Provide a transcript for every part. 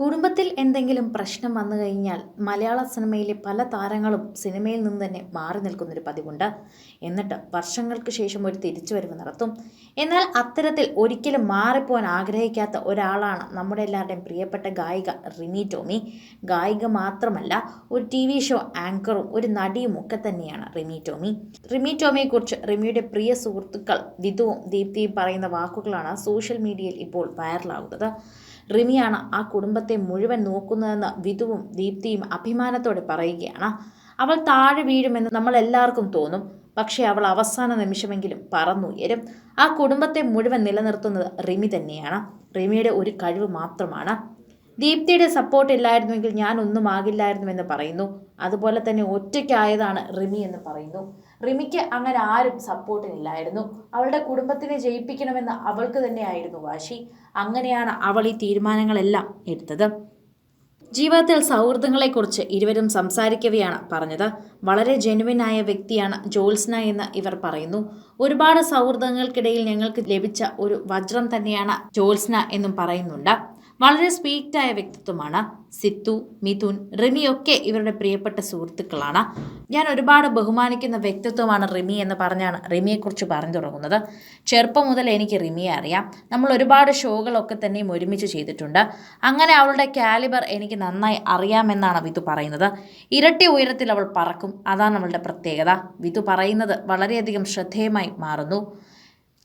കുടുംബത്തിൽ എന്തെങ്കിലും പ്രശ്നം വന്നു കഴിഞ്ഞാൽ മലയാള സിനിമയിലെ പല താരങ്ങളും സിനിമയിൽ നിന്ന് തന്നെ മാറി നിൽക്കുന്നൊരു പതിവുണ്ട്. എന്നിട്ട് വർഷങ്ങൾക്ക് ശേഷം ഒരു തിരിച്ചുവരവ് നടത്തും. എന്നാൽ അത്തരത്തിൽ ഒരിക്കലും മാറിപ്പോകാൻ ആഗ്രഹിക്കാത്ത ഒരാളാണ് നമ്മുടെ എല്ലാവരുടെയും പ്രിയപ്പെട്ട ഗായിക റിമി ടോമി. ഗായിക മാത്രമല്ല ഒരു ടി വി ഷോ ആങ്കറും ഒരു നടിയും ഒക്കെ തന്നെയാണ് റിമി ടോമി. റിമി ടോമിയെക്കുറിച്ച് റിമിയുടെ പ്രിയ സുഹൃത്തുക്കൾ വിധുവും ദീപ്തിയും പറയുന്ന വാക്കുകളാണ് സോഷ്യൽ മീഡിയയിൽ ഇപ്പോൾ വൈറലാകുന്നത്. റിമിയാണ് ആ കുടുംബത്തെ മുഴുവൻ നോക്കുന്നതെന്ന് വിധുവും ദീപ്തിയും അഭിമാനത്തോടെ പറയുകയാണ്. അവൾ താഴെ വീഴുമെന്ന് നമ്മൾ എല്ലാവർക്കും തോന്നും. പക്ഷേ അവൾ അവസാന നിമിഷമെങ്കിലും പറന്നുയരും. ആ കുടുംബത്തെ മുഴുവൻ നിലനിർത്തുന്നത് റിമി തന്നെയാണ്. റിമിയുടെ ഒരു കഴിവ് മാത്രമാണ്. ദീപ്തിയുടെ സപ്പോർട്ട് ഇല്ലായിരുന്നുവെങ്കിൽ ഞാൻ ഒന്നും ആകില്ലായിരുന്നുവെന്ന് പറയുന്നു. അതുപോലെ തന്നെ ഒറ്റയ്ക്കായതാണ് റിമി എന്ന് പറയുന്നു. റിമിക്ക് അങ്ങനെ ആരും സപ്പോർട്ടിനില്ലായിരുന്നു അവളുടെ കുടുംബത്തിനെ ജയിപ്പിക്കണമെന്ന് അവൾക്ക് തന്നെയായിരുന്നു വാശി. അങ്ങനെയാണ് അവൾ ഈ തീരുമാനങ്ങളെല്ലാം എടുത്തത്. ജീവിതത്തിൽ സൗഹൃദങ്ങളെക്കുറിച്ച് ഇരുവരും സംസാരിക്കവെയാണ് പറഞ്ഞത്. വളരെ ജെനുവിനായ വ്യക്തിയാണ് ജോത്സ്ന എന്ന് ഇവർ പറയുന്നു. ഒരുപാട് സൗഹൃദങ്ങൾക്കിടയിൽ ഞങ്ങൾക്ക് ലഭിച്ച ഒരു വജ്രം തന്നെയാണ് ജോത്സ്ന എന്നും പറയുന്നുണ്ട്. വളരെ സ്വീറ്റായ വ്യക്തിത്വമാണ് സിത്തു മിഥുൻ റിമിയൊക്കെ ഇവരുടെ പ്രിയപ്പെട്ട സുഹൃത്തുക്കളാണ്. ഞാൻ ഒരുപാട് ബഹുമാനിക്കുന്ന വ്യക്തിത്വമാണ് റിമി എന്ന് പറഞ്ഞാണ് റിമിയെക്കുറിച്ച് പറഞ്ഞു തുടങ്ങുന്നത്. ചെറുപ്പം മുതൽ എനിക്ക് റിമിയെ അറിയാം. നമ്മൾ ഒരുപാട് ഷോകളൊക്കെ തന്നെയും ഒരുമിച്ച് ചെയ്തിട്ടുണ്ട്. അങ്ങനെ അവളുടെ കാലിബർ എനിക്ക് നന്നായി അറിയാമെന്നാണ് വിതു പറയുന്നത്. ഇരട്ടി ഉയരത്തിൽ അവൾ പറക്കും. അതാണ് അവളുടെ പ്രത്യേകത. വിധു പറയുന്നത് വളരെയധികം ശ്രദ്ധേയമായി മാറുന്നു.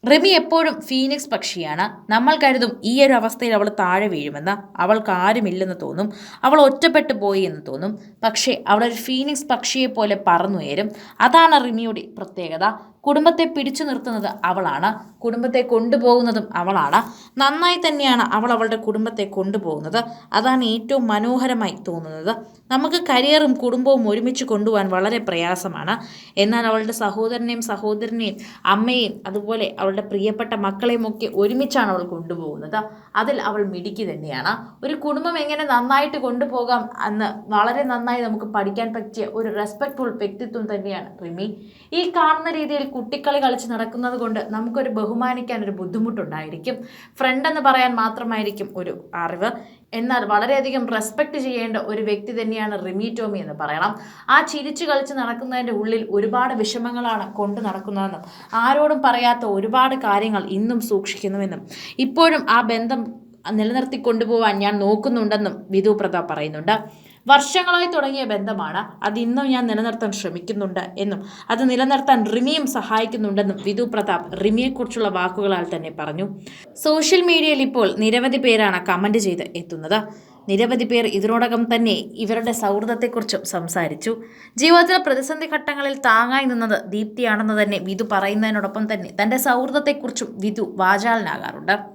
റിമി എപ്പോഴും ഫീനിക്സ് പക്ഷിയാണ്. നമ്മൾ കരുതും ഈ ഒരു അവസ്ഥയിൽ അവൾ താഴെ വീഴുമെന്ന്. അവൾക്ക് ആരുമില്ലെന്ന് തോന്നും. അവൾ ഒറ്റപ്പെട്ടു പോയി എന്ന് തോന്നും. പക്ഷേ അവളൊരു ഫീനിക്സ് പക്ഷിയെ പോലെ പറന്നുയരും. അതാണ് റിമിയുടെ പ്രത്യേകത. കുടുംബത്തെ പിടിച്ചു നിർത്തുന്നത് അവളാണ്. കുടുംബത്തെ കൊണ്ടുപോകുന്നതും അവളാണ്. നന്നായി തന്നെയാണ് അവൾ അവളുടെ കുടുംബത്തെ കൊണ്ടുപോകുന്നത്. അതാണ് ഏറ്റവും മനോഹരമായി തോന്നുന്നത്. നമുക്ക് കരിയറും കുടുംബവും ഒരുമിച്ച് കൊണ്ടുപോകാൻ വളരെ പ്രയാസമാണ്. എന്നാൽ അവളുടെ സഹോദരനെയും സഹോദരനെയും അമ്മയെയും അതുപോലെ അവളുടെ പ്രിയപ്പെട്ട മക്കളെയുമൊക്കെ ഒരുമിച്ചാണ് അവൾ കൊണ്ടുപോകുന്നത്. അതിൽ അവൾ മിടുക്കി തന്നെയാണ്. ഒരു കുടുംബം എങ്ങനെ നന്നായിട്ട് കൊണ്ടുപോകാം എന്ന് വളരെ നന്നായി നമുക്ക് പഠിക്കാൻ പറ്റിയ ഒരു റെസ്പെക്ട്ഫുൾ വ്യക്തിത്വം തന്നെയാണ് റിമി. ഈ കാണുന്ന രീതിയിൽ കുട്ടിക്കളി കളിച്ച് നടക്കുന്നത് കൊണ്ട് നമുക്കൊരു ബഹുമാനിക്കാൻ ഒരു ബുദ്ധിമുട്ടുണ്ടായിരിക്കും. ഫ്രണ്ട് എന്ന് പറയാൻ മാത്രമായിരിക്കും ഒരു അറിവ്. എന്നാൽ വളരെയധികം റെസ്പെക്ട് ചെയ്യേണ്ട ഒരു വ്യക്തി തന്നെയാണ് റിമി ടോമി എന്ന് പറയണം. ആ ചിരിച്ചു കളിച്ച് നടക്കുന്നതിന്റെ ഉള്ളിൽ ഒരുപാട് വിഷമങ്ങളാണ് കൊണ്ടു നടക്കുന്നതെന്നും ആരോടും പറയാത്ത ഒരുപാട് കാര്യങ്ങൾ ഇന്നും സൂക്ഷിക്കുന്നുവെന്നും ഇപ്പോഴും ആ ബന്ധം നിലനിർത്തി കൊണ്ടുപോകാൻ ഞാൻ നോക്കുന്നുണ്ടെന്നും വിധു പ്രതാപ് പറയുന്നുണ്ട്. വർഷങ്ങളായി തുടങ്ങിയ ബന്ധമാണ്. അത് ഇന്നും ഞാൻ നിലനിർത്താൻ ശ്രമിക്കുന്നുണ്ട് എന്നും അത് നിലനിർത്താൻ റിമിയും സഹായിക്കുന്നുണ്ടെന്നും വിധു പ്രതാപ് റിമിയെക്കുറിച്ചുള്ള വാക്കുകളാൽ തന്നെ പറഞ്ഞു. സോഷ്യൽ മീഡിയയിൽ ഇപ്പോൾ നിരവധി പേരാണ് കമന്റ് ചെയ്ത് എത്തുന്നത്. നിരവധി പേർ ഇതിനോടകം തന്നെ ഇവരുടെ സൗഹൃദത്തെക്കുറിച്ചും സംസാരിച്ചു. ജീവിതത്തിലെ പ്രതിസന്ധി ഘട്ടങ്ങളിൽ താങ്ങായി നിന്നത് ദീപ്തിയാണെന്ന് തന്നെ വിധു പറയുന്നതിനോടൊപ്പം തന്നെ തന്റെ സൗഹൃദത്തെക്കുറിച്ചും വിധു വാചാലനാകാറുണ്ട്.